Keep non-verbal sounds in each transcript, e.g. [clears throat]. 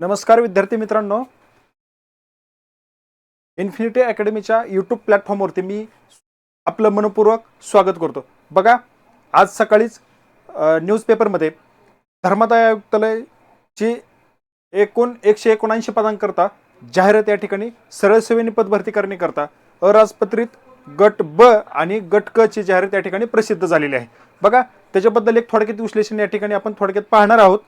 नमस्कार विद्यार्थी मित्रांनो. इन्फिनिटी अकॅडमीच्या यूट्यूब प्लॅटफॉर्मवरती मी आपलं मनपूर्वक स्वागत करतो. बघा आज सकाळीच न्यूजपेपरमध्ये धर्मादाय आयुक्तालयची एकूण एकशे एकोणऐंशी पदांकरता जाहिरात या ठिकाणी सरळसेवेने पदभरती करण्याकरता अराजपत्रित गट ब आणि गट क ची जाहिरात या ठिकाणी प्रसिद्ध झालेली आहे. बघा त्याच्याबद्दल एक थोडक्यात विश्लेषण या ठिकाणी आपण थोडक्यात पाहणार आहोत.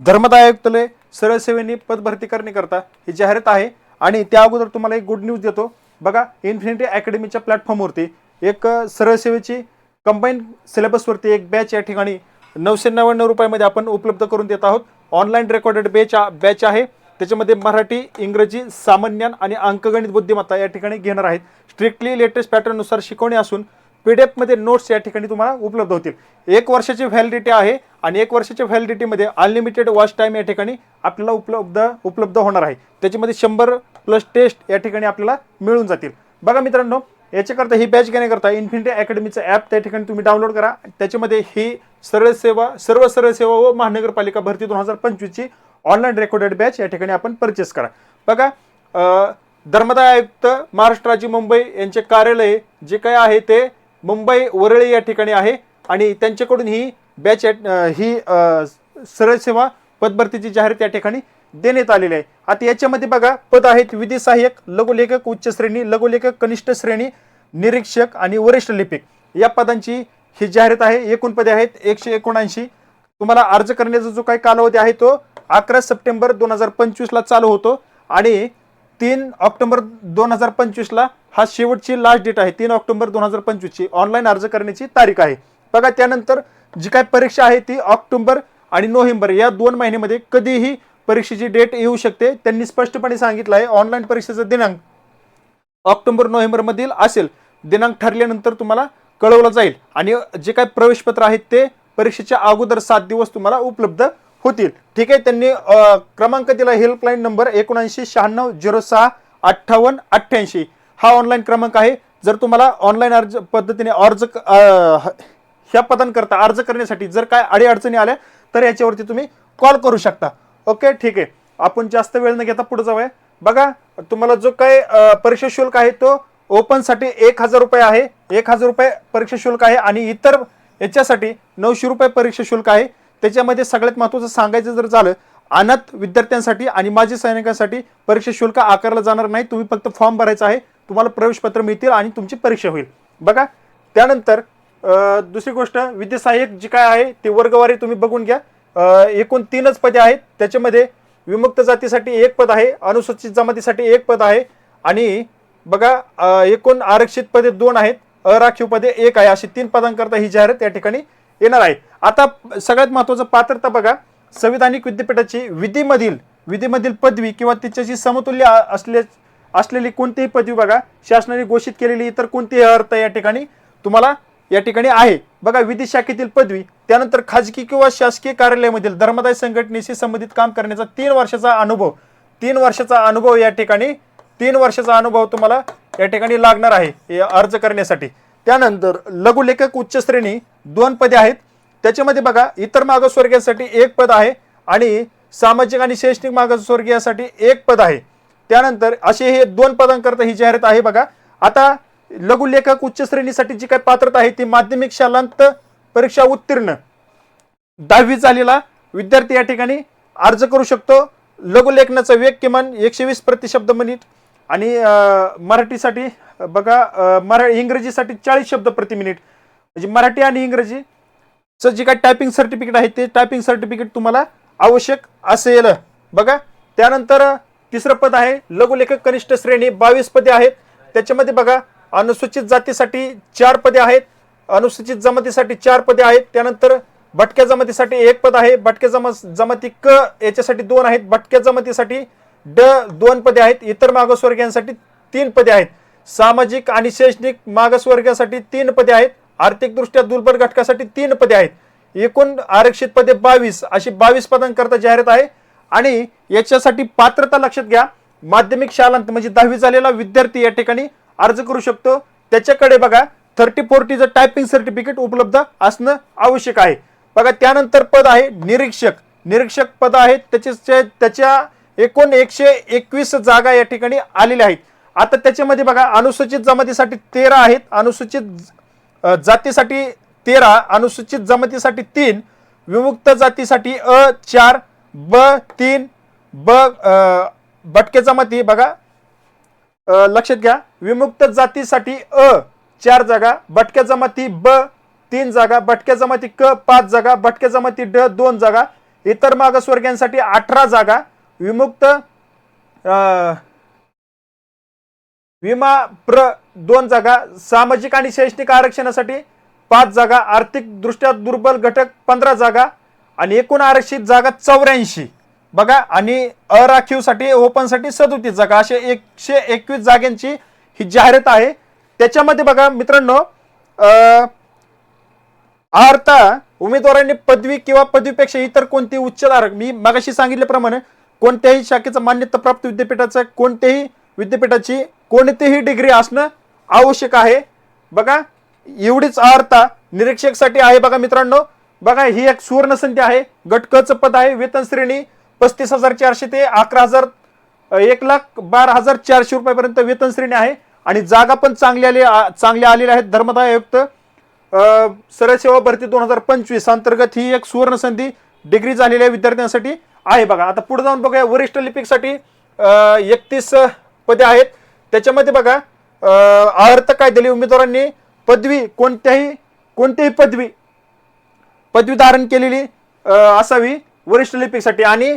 धर्मदाय आयुक्तले सरळ पदभरती करण्याकरता ही जाहिरात आहे. आणि त्या अगोदर तुम्हाला एक गुड न्यूज देतो. बघा इन्फिनिटी अकॅडमीच्या प्लॅटफॉर्मवरती एक सरळसेवेची सरळ सेवेची कंबाईन सिलेबसवरती एक बॅच या ठिकाणी नऊशे नव्याण्णव रुपयामध्ये आपण उपलब्ध करून देत आहोत. ऑनलाईन रेकॉर्डेड बॅच बॅच आहे. त्याच्यामध्ये मराठी इंग्रजी सामान्यान आणि अंकगणित बुद्धिमत्ता या ठिकाणी घेणार आहेत. स्ट्रिक्टली लेटेस्ट पॅटर्ननुसार शिकवणे असून पी डी एफमध्ये नोट्स या ठिकाणी तुम्हाला उपलब्ध होतील. एक वर्षाची व्हॅलिडिटी आहे आणि एक वर्षाच्या व्हॅलिडिटीमध्ये अनलिमिटेड वॉच टाईम या ठिकाणी आपल्याला उपलब्ध उपलब्ध होणार आहे. त्याच्यामध्ये शंभर प्लस टेस्ट या ठिकाणी आपल्याला मिळून जातील. बघा मित्रांनो याच्याकरता ही बॅच घेण्याकरता इन्फिनिटी अकॅडमीचं ॲप त्या ठिकाणी तुम्ही डाउनलोड करा. त्याच्यामध्ये ही सरळ सेवा सर्व सरळ सेवा व महानगरपालिका भरती दोन हजार पंचवीसची ऑनलाईन रेकॉर्डेड बॅच या ठिकाणी आपण परचेस करा. बघा धर्मदाय आयुक्त महाराष्ट्राची मुंबई यांचे कार्यालय जे काय आहे ते मुंबई वरळी या ठिकाणी आहे आणि त्यांच्याकडून ही बॅच ही सरळ सेवा पदभरतीची जाहिरात या ठिकाणी देण्यात आलेली आहे. आता याच्यामध्ये बघा पद आहेत विधी सहाय्यक लघुलेखक उच्च श्रेणी लघुलेखक कनिष्ठ श्रेणी निरीक्षक आणि वरिष्ठ लिपिक. या पदांची ही जाहिरात आहे. एकूण पदे आहेत एकशे एकोणऐंशी. तुम्हाला अर्ज करण्याचा जो काही कालावधी आहे तो अकरा सप्टेंबर दोन हजार पंचवीसला चालू होतो आणि तीन ऑक्टोबर दोन हजार पंचवीसला हा शेवटची लास्ट डेट आहे. तीन ऑक्टोबर दोन हजार पंचवीसची. ऑनलाईन अर्ज करण्याची तारीख आहे. बघा त्यानंतर जी काय परीक्षा आहे ती ऑक्टोबर आणि नोव्हेंबर या दोन महिन्यामध्ये कधीही परीक्षेची डेट येऊ शकते. त्यांनी स्पष्टपणे सांगितलं आहे ऑनलाईन परीक्षेचा दिनांक ऑक्टोबर नोव्हेंबर मधील असेल. दिनांक ठरल्यानंतर तुम्हाला कळवलं जाईल आणि जे काय प्रवेशपत्र आहेत ते परीक्षेच्या अगोदर सात दिवस तुम्हाला उपलब्ध होतील. ठीक आहे त्यांनी क्रमांक दिला हेल्पलाईन नंबर एकोणऐंशी शहाण्णव झिरो सहा अठ्ठावन्न अठ्ठ्याऐंशी. हा ऑनलाईन क्रमांक आहे. जर तुम्हाला ऑनलाईन अर्ज पद्धतीने अर्ज क- ह- ह्या पदांकरता अर्ज करण्यासाठी जर काय अडीअडचणी आल्या तर याच्यावरती तुम्ही कॉल करू शकता. ओके ठीक आहे. आपण जास्त वेळ न घेता पुढे जाऊया. बघा तुम्हाला जो काय परीक्षा शुल्क आहे तो ओपनसाठी एक हजार रुपये आहे. एक हजार रुपये परीक्षा शुल्क आहे आणि इतर याच्यासाठी नऊशे रुपये परीक्षा शुल्क आहे. त्याच्यामध्ये सगळ्यात महत्त्वाचं सांगायचं जर झालं अनाथ विद्यार्थ्यांसाठी आणि माजी सैनिकांसाठी परीक्षा शुल्क आकारलं जाणार नाही. तुम्ही फक्त फॉर्म भरायचा आहे. तुम्हाला प्रवेशपत्र मिळतील आणि तुमची परीक्षा होईल. बघा त्यानंतर दुसरी गोष्ट विद्यासहाय्यक जी काय आहे ते वर्गवारी तुम्ही बघून घ्या. एकूण तीनच पदे आहेत. त्याच्यामध्ये विमुक्त जातीसाठी एक पद आहे अनुसूचित जमातीसाठी एक पद आहे आणि बघा एकूण आरक्षित पदे दोन आहेत अराखीव पदे एक आहे. अशी तीन पदांकरता ही जाहिरात या ठिकाणी येणार आहे. आता सगळ्यात महत्वाचं पात्रता बघा. संविधानिक विद्यापीठाची विधीमधील विधीमधील पदवी किंवा तिच्याशी समतुल्य असल्या असलेली कोणतीही पदवी बघा शासनाने घोषित केलेली इतर कोणतीही अर्थ या ठिकाणी तुम्हाला या ठिकाणी आहे. बघा विधी शाखेतील पदवी त्यानंतर खाजगी किंवा शासकीय कार्यालयामधील धर्मदाय संघटनेशी संबंधित काम करण्याचा तीन वर्षाचा अनुभव तीन वर्षाचा अनुभव या ठिकाणी तीन वर्षाचा अनुभव तुम्हाला या ठिकाणी लागणार आहे अर्ज करण्यासाठी. त्यानंतर लघुलेखक उच्च श्रेणी दोन पदे आहेत. त्याच्यामध्ये बघा इतर मागासवर्गीयासाठी एक पद आहे आणि सामाजिक आणि शैक्षणिक मागासवर्गीयासाठी एक पद आहे. त्यानंतर असे हे दोन पदांकरता ही जाहिरात आहे बघा. आता लघुलेखक उच्च श्रेणीसाठी जी काही पात्रता आहे ती माध्यमिक शालांत परीक्षा उत्तीर्ण. दहावी झालेला विद्यार्थी या ठिकाणी अर्ज करू शकतो. लघुलेखनाचा वेग किमान एकशे वीस प्रतिशब्द मिनिट आणि मराठीसाठी बघा मरा इंग्रजीसाठी चाळीस शब्द प्रति मिनिट. म्हणजे मराठी आणि इंग्रजी. चं जे काय टायपिंग सर्टिफिकेट आहे ते टायपिंग सर्टिफिकेट तुम्हाला आवश्यक असेल. बघा. त्यानंतर तिसरं पद आहे लघुलेखक कनिष्ठ श्रेणी बावीस पदे आहेत. त्याच्यामध्ये बघा अनुसूचित जातीसाठी चार पदे आहेत अनुसूचित जमातीसाठी चार पदे आहेत त्यानंतर भटक्या जमातीसाठी एक पद आहे भटक्या जमा जमाती क याच्यासाठी दोन आहेत भटक्या जमातीसाठी ड दोन पदे आहेत इतर मागासवर्गीयांसाठी तीन पदे आहेत. सामाजिक आणि शैक्षणिक मागासवर्गासाठी तीन पदे आहेत आर्थिकदृष्ट्या दुर्बल घटकासाठी तीन पदे आहेत. एकूण आरक्षित पदे बावीस अशी बावीस पदांकरता जाहिरात आहे. आणि याच्यासाठी पात्रता लक्षात घ्या. माध्यमिक शालांत म्हणजे दहावी झालेला विद्यार्थी या ठिकाणी अर्ज करू शकतो. त्याच्याकडे बघा थर्टी फोर्टीचं टायपिंग सर्टिफिकेट उपलब्ध असणं आवश्यक आहे. बघा त्यानंतर पद आहे निरीक्षक. निरीक्षक पद आहेत त्याचे त्याच्या एकूण एकशे एकवीस जागा या ठिकाणी आलेल्या आहेत. आता त्याच्यामध्ये बघा अनुसूचित जमातीसाठी तेरा आहेत. अनुसूचित जातीसाठी तेरा अनुसूचित जमातीसाठी तीन विमुक्त जातीसाठी अ चार ब तीन ब अ, जमाती बघा. लक्षात घ्या. विमुक्त जातीसाठी अ चार जागा भटक्या जमाती ब तीन जागा भटक्या जमाती क पाच जागा भटक्या जमाती ड दोन जागा. इतर मागासवर्गीयांसाठी अठरा जागा. विमुक्त विमा प्र दोन जागा. सामाजिक आणि शैक्षणिक आरक्षणासाठी पाच जागा. आर्थिक दृष्ट्या दुर्बल घटक पंधरा जागा. आणि एकूण आरक्षित जागा चौऱ्याऐंशी. बघा आणि अराखीवसाठी ओपनसाठी सदोतीस जागा. असे एकशे एकवीस जागांची ही जाहिरात आहे. त्याच्यामध्ये बघा मित्रांनो अं, अर्था उमेदवारांनी पदवी किंवा पदवीपेक्षा इतर कोणती उच्चधारक मी मगाशी सांगितल्याप्रमाणे कोणत्याही शाखेचं मान्यताप्राप्त विद्यापीठाचं कोणत्याही विद्यापीठाची कोणतीही डिग्री असणं आवश्यक आहे. बघा एवढीच अर्था निरीक्षकसाठी आहे बघा मित्रांनो. बघा ही एक सुवर्ण संधी आहे. गटकच पद आहे. वेतन श्रेणी पस्तीस हजार चारशे ते अकरा हजार एक लाख बारा हजार चारशे रुपयापर्यंत वेतन श्रेणी आहे. आणि जागा पण चांगल्या आली चांगल्या आलेल्या आहेत धर्मदाय आयुक्त सरसेवा सरळ सेवा भरती दोन हजार पंचवीस अंतर्गत ही एक सुवर्ण संधी डिग्री झालेल्या विद्यार्थ्यांसाठी. आहे बघा आता पुढे जाऊन बघूया. वरिष्ठ लिपिकसाठी एकतीस पदे आहेत. त्याच्यामध्ये बघा अर्थ काय दिली उमेदवारांनी पदवी कोणत्याही कोणतीही पदवी पदवी धारण केलेली असावी वरिष्ठ लिपिकसाठी. आणि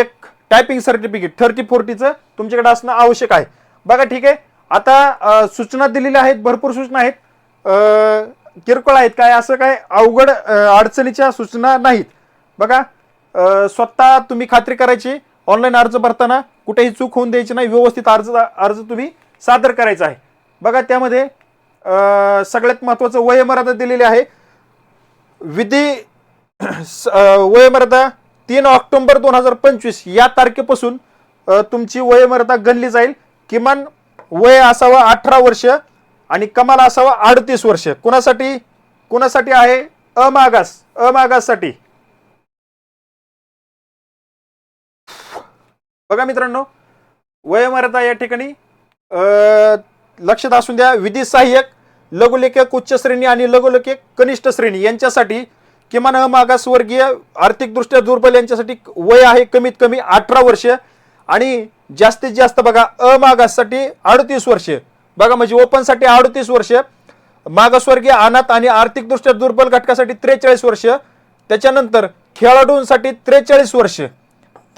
एक टायपिंग सर्टिफिकेट थर्टी फोर्टीचं तुमच्याकडे असणं आवश्यक आहे. बघा ठीक आहे. आता सूचना दिलेल्या आहेत भरपूर सूचना आहेत. किरकोळ आहेत. काय असं काय अवघड अडचणीच्या सूचना नाहीत. बघा स्वतः तुम्ही खात्री करायची ऑनलाईन अर्ज भरताना कुठेही चूक होऊन द्यायची नाही व्यवस्थित अर्ज अर्ज तुम्ही सादर करायचा आहे. बघा त्यामध्ये सगळ्यात महत्त्वाचं वयमर्यादा दिलेली आहे. विधी [clears throat] स- वयमर्यादा तीन ऑक्टोबर दोन हजार पंचवीस या तारखेपासून तुमची वयमर्यादा गणली जाईल. किमान वय असावा अठरा वर्ष आणि कमाल असावा अडतीस वर्ष. कुणासाठी? कुणासाठी आहे? अमागास. अमागाससाठी. बघा मित्रांनो वयमर्यादा या ठिकाणी लक्षात असून द्या विधी सहाय्यक लघुलेखक उच्च श्रेणी आणि लघुलेखक कनिष्ठ श्रेणी यांच्यासाठी किमान मागासवर्गीय आर्थिकदृष्ट्या दुर्बल यांच्यासाठी वय आहे कमीत कमी अठरा वर्ष आणि जास्तीत जास्त बघा अमागाससाठी अडतीस वर्ष. बघा म्हणजे ओपनसाठी अडतीस वर्ष मागासवर्गीय अनाथ आणि आर्थिकदृष्ट्या दुर्बल घटकासाठी त्रेचाळीस वर्ष त्याच्यानंतर खेळाडूंसाठी त्रेचाळीस वर्ष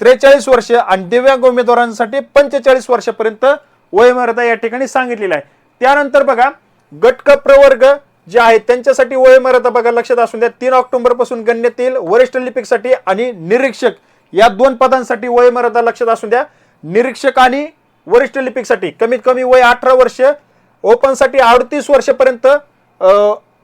त्रेचाळीस वर्ष आणि दिव्यांग उमेदवारांसाठी पंचेचाळीस वर्षापर्यंत वयमर्यादा या ठिकाणी सांगितलेली आहे. त्यानंतर बघा गटक प्रवर्ग जे आहेत त्यांच्यासाठी वयमर्यादा बघा लक्षात असून द्या तीन ऑक्टोबरपासून गणण्यात येईल वरिष्ठ लिपिकसाठी आणि निरीक्षक या दोन पदांसाठी वयमर्यादा लक्षात असून द्या. निरीक्षक आणि वरिष्ठ लिपिकसाठी कमीत कमी वय अठरा वर्ष ओपनसाठी अडतीस वर्षापर्यंत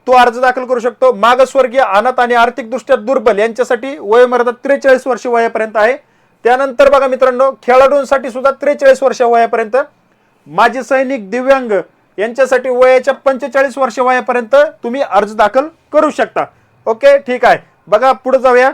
तो अर्ज दाखल करू शकतो. मागासवर्गीय अनाथ आणि आर्थिकदृष्ट्या दुर्बल यांच्यासाठी वयमर्यादा त्रेचाळीस वर्ष वयापर्यंत आहे. त्यानंतर बघा मित्रांनो खेळाडूंसाठी सुद्धा त्रेचाळीस वर्ष वयापर्यंत. माजी सैनिक दिव्यांग यांच्यासाठी वयाच्या पंचेचाळीस वर्ष वयापर्यंत तुम्ही अर्ज दाखल करू शकता. ओके? ठीक आहे. बघा पुढे जाऊया.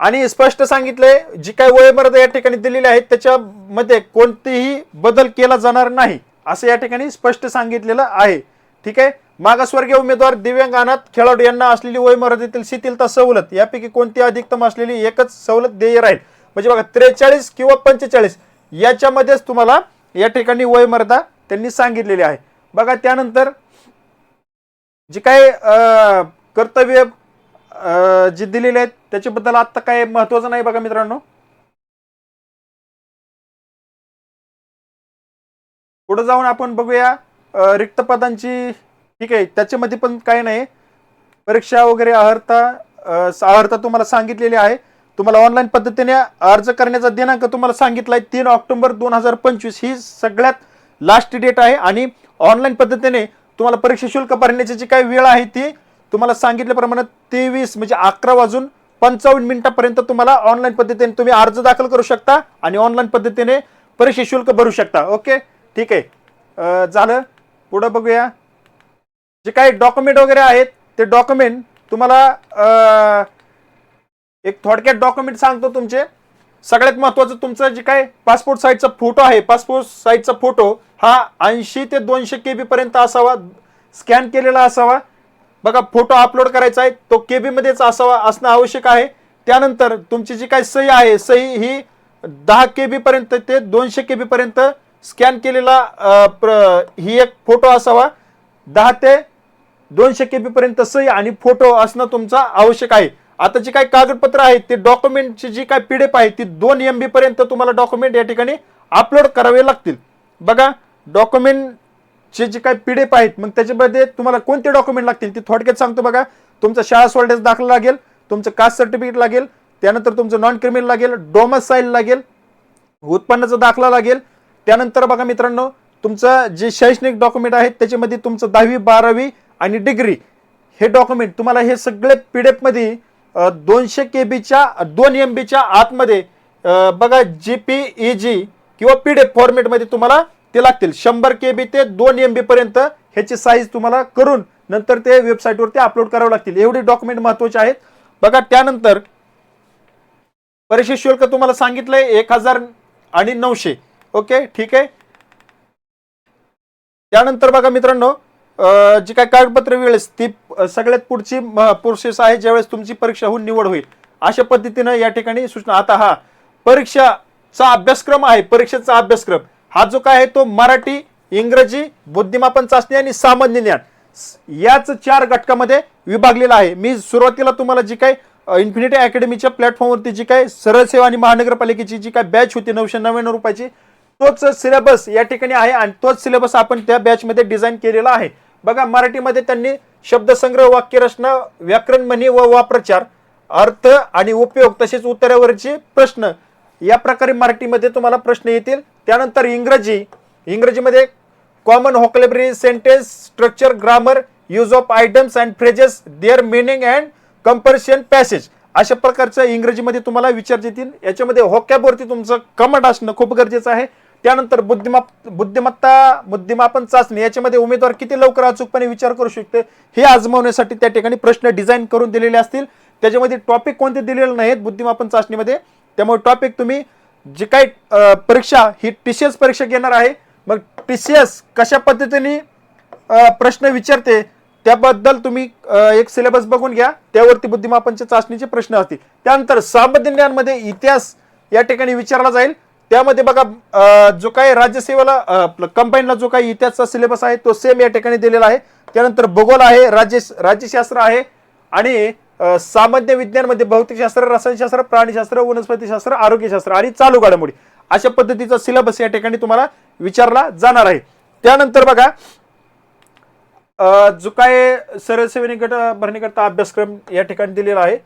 आणि स्पष्ट सांगितले जी काही वयमर्यादा या ठिकाणी दिलेली आहे त्याच्यामध्ये कोणतेही बदल केला जाणार नाही असं या ठिकाणी स्पष्ट सांगितलेलं आहे. ठीक आहे? मागासवर्गीय उमेदवार दिव्यांग अनाथ खेळाडू यांना असलेली वयोमर्यादेतील शिथिलता सवलत यापैकी कोणती अधिकतम असलेली एकच सवलत देय राहील? म्हणजे बघा त्रेचाळीस किंवा पंचेचाळीस याच्यामध्येच तुम्हाला या ठिकाणी वयोमर्यादा त्यांनी सांगितलेली आहे. बघा त्यानंतर जे काय कर्तव्य जे दिलेले आहेत त्याच्याबद्दल आता काय महत्वाचं नाही बघा मित्रांनो. पुढे जाऊन आपण बघूया रिक्त पदांची ठीक आहे त्याच्यामध्ये पण काय नाही. परीक्षा वगैरे अहर्ता अं, अहर्ता तुम्हाला सांगितलेली आहे. तुम्हाला ऑनलाईन पद्धतीने अर्ज करण्याचा दिनांक तुम्हाला सांगितला आहे तीन ऑक्टोबर दोन हजार पंचवीस. ही सगळ्यात लास्ट डेट आहे आणि ऑनलाईन पद्धतीने तुम्हाला परीक्षा शुल्क भरण्याची जी काही वेळ आहे ती तुम्हाला सांगितल्याप्रमाणे तेवीस म्हणजे अकरा वाजून पंचावन्न मिनिटापर्यंत तुम्हाला ऑनलाईन पद्धतीने तुम्ही अर्ज दाखल करू शकता आणि ऑनलाईन पद्धतीने परीक्षा शुल्क भरू शकता. ओके ठीक आहे. झालं. पुढं बघूया. जे काही डॉक्युमेंट वगैरे आहेत ते डॉक्युमेंट तुम्हाला एक थोडक्यात डॉक्युमेंट सांगतो तुमचे. सगळ्यात महत्वाचं तुमचं जे काय पासपोर्ट साईजचा फोटो आहे पासपोर्ट साईजचा फोटो हा ऐंशी ते दोनशे के बी पर्यंत असावा स्कॅन केलेला असावा. बघा फोटो अपलोड करायचा आहे तो के बी मध्येच असावा असणं आवश्यक आहे. त्यानंतर तुमची जी काय सही आहे सही ही दहा के बी पर्यंत ते दोनशे के बी पर्यंत स्कॅन केलेला प्र- ही एक फोटो असावा. दहा ते दोनशे के बी पर्यंत सही आणि फोटो असणं तुमचा आवश्यक आहे. आता जी काही कागदपत्र आहेत ते डॉक्युमेंटची जी काय पीडीएफ आहे ती दोन एम बी पर्यंत तुम्हाला डॉक्युमेंट या ठिकाणी अपलोड करावे लागतील. बघा डॉक्युमेंटचे जे काही पीडीएफ आहेत मग त्याच्यामध्ये तुम्हाला कोणते डॉक्युमेंट लागतील ते थोडक्यात सांगतो बघा. तुमचा शाळा सोडण्याचा दाखला लागेल तुमचं कास्ट सर्टिफिकेट लागेल त्यानंतर तुमचं नॉन क्रिमिनल लागेल डोमसाईल लागेल उत्पन्नाचा दाखला लागेल. त्यानंतर बघा मित्रांनो तुमचं जे शैक्षणिक डॉक्युमेंट आहेत त्याच्यामध्ये तुमचं दहावी बारावी आणि डिग्री हे डॉक्युमेंट तुम्हाला हे सगळे पी डी दोनशे के बीच्या दोन एम बीच्या आतमध्ये बघा जी पी ई जी किंवा पी डी एफ फॉर्मेटमध्ये तुम्हाला ते लागतील. शंभर के बी ते दोन एम बी पर्यंत ह्याची साईज तुम्हाला करून नंतर ते वेबसाईटवरती अपलोड करावे लागतील. एवढे डॉक्युमेंट महत्त्वाचे आहेत. बघा त्यानंतर परीक्षा शुल्क तुम्हाला सांगितलंय एक हजार आणि नऊशे. ओके? ठीक आहे? त्यानंतर बघा मित्रांनो जी काय कागदपत्र वेळेस ती सगळ्यात पुढची प्रोसेस आहे ज्यावेळेस तुमची परीक्षा होऊन निवड होईल. अशा पद्धतीनं या ठिकाणी सूचना. आता हा परीक्षाचा अभ्यासक्रम आहे परीक्षेचा अभ्यासक्रम. हा जो काय आहे तो मराठी इंग्रजी बुद्धिमापन चाचणी आणि सामान्य ज्ञान याच चार घटकामध्ये विभागलेला आहे. मी सुरुवातीला तुम्हाला जी काय इन्फिनिटी अकॅडमीच्या प्लॅटफॉर्मवरती जी काय सरळ सेवा आणि महानगरपालिकेची जी काय बॅच होती नऊशे नव्याण्णव रुपयाची तोच सिलेबस या ठिकाणी आहे आणि तोच सिलेबस आपण त्या बॅचमध्ये डिझाईन केलेला आहे. बघा मराठीमध्ये त्यांनी शब्दसंग्रह वाक्यरचना व्याकरण म्हणी व वाप्रचार अर्थ आणि उपयोग तसेच उत्तरावरचे प्रश्न या प्रकारे मराठीमध्ये तुम्हाला प्रश्न येतील. त्यानंतर इंग्रजी इंग्रजीमध्ये common vocabulary sentence structure grammar use of idioms and phrases their meaning and comprehension passage अशा प्रकारचं इंग्रजीमध्ये तुम्हाला विचार येतील. याच्यामध्ये हॉकॅबवरती तुमचं कमांड असणं खूप गरजेचं आहे. त्यानंतर बुद्धिमाप बुद्धिमत्ता बुद्धिमापन चाचणी याच्यामध्ये उमेदवार किती लवकर अचूकपणे विचार करू शकते हे आजमावण्यासाठी त्या ठिकाणी प्रश्न डिझाईन करून दिलेले असतील. त्याच्यामध्ये टॉपिक कोणते दिलेले नाहीत बुद्धिमापन चाचणीमध्ये. त्यामुळे टॉपिक तुम्ही जी काही परीक्षा ही टी सी एस परीक्षा घेणार आहे. मग टी सी एस कशा पद्धतीने प्रश्न विचारते त्याबद्दल तुम्ही एक सिलेबस बघून घ्या. त्यावरती बुद्धिमापनच्या चाचणीचे प्रश्न असतील. त्यानंतर सामान्य ज्ञानमध्ये इतिहास या ठिकाणी विचारला जाईल. त्यामध्ये बघा जो काही राज्यसेवेला कंबाईनला जो काही इतिहासचा सिलेबस आहे तो सेम या ठिकाणी दिलेला आहे. त्यानंतर भूगोल आहे राज्य राज्यशास्त्र आहे आणि सामान्य विज्ञानमध्ये भौतिकशास्त्र रसायनशास्त्र प्राणीशास्त्र वनस्पतीशास्त्र आरोग्यशास्त्र आणि चालू घडामोडी अशा पद्धतीचा सिलेबस या ठिकाणी तुम्हाला विचारला जाणार आहे. त्यानंतर बघा जो काय सरळ गट भरणीकरता अभ्यासक्रम या ठिकाणी दिलेला आहे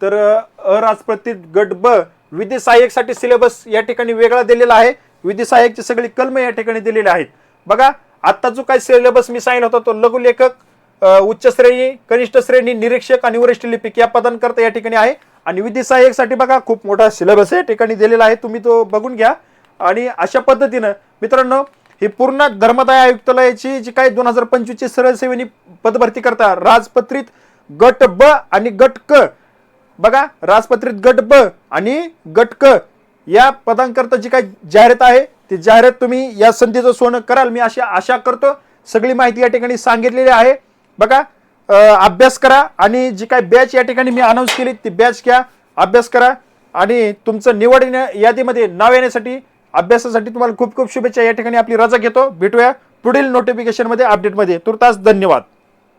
तर अराजप्रतीत गट ब विधी सहाय्यकसाठी सिलेबस या ठिकाणी वेगळा दिलेला आहे. विधी सहाय्यकची सगळी कलम या ठिकाणी दिलेली आहेत. बघा आत्ता जो काय सिलेबस मी सांगितला होता तो लघुलेखक उच्च श्रेणी कनिष्ठ श्रेणी निरीक्षक आणि वरिष्ठ लिपिक या पदांकरता या ठिकाणी आहे. आणि विधी सहाय्यकसाठी बघा खूप मोठा सिलेबस या ठिकाणी दिलेला आहे. तुम्ही तो बघून घ्या. आणि अशा पद्धतीनं मित्रांनो ही पूर्ण धर्मदाय आयुक्तालयाची जी काही दोन हजार पंचवीसची सरळसेवेनी पदभरती करता राजपत्रित गट ब आणि गट क बघा राजपत्रित गट ब आणि गट क या पदांकरता जी काही जाहिरात आहे ती जाहिरात तुम्ही या संधीचं सोनं कराल. मी अशी आशा करतो. सगळी माहिती या ठिकाणी सांगितलेली आहे. बघा अभ्यास करा आणि जी काही बॅच या ठिकाणी मी अनाऊन्स केली ती बॅच घ्या. अभ्यास करा आणि तुमचं निवड यादीमध्ये नाव येण्यासाठी अभ्यासासाठी तुम्हाला खूप खूप शुभेच्छा. या ठिकाणी आपली रजा घेतो. भेटूया पुढील नोटिफिकेशनमध्ये अपडेटमध्ये तुर्तास धन्यवाद.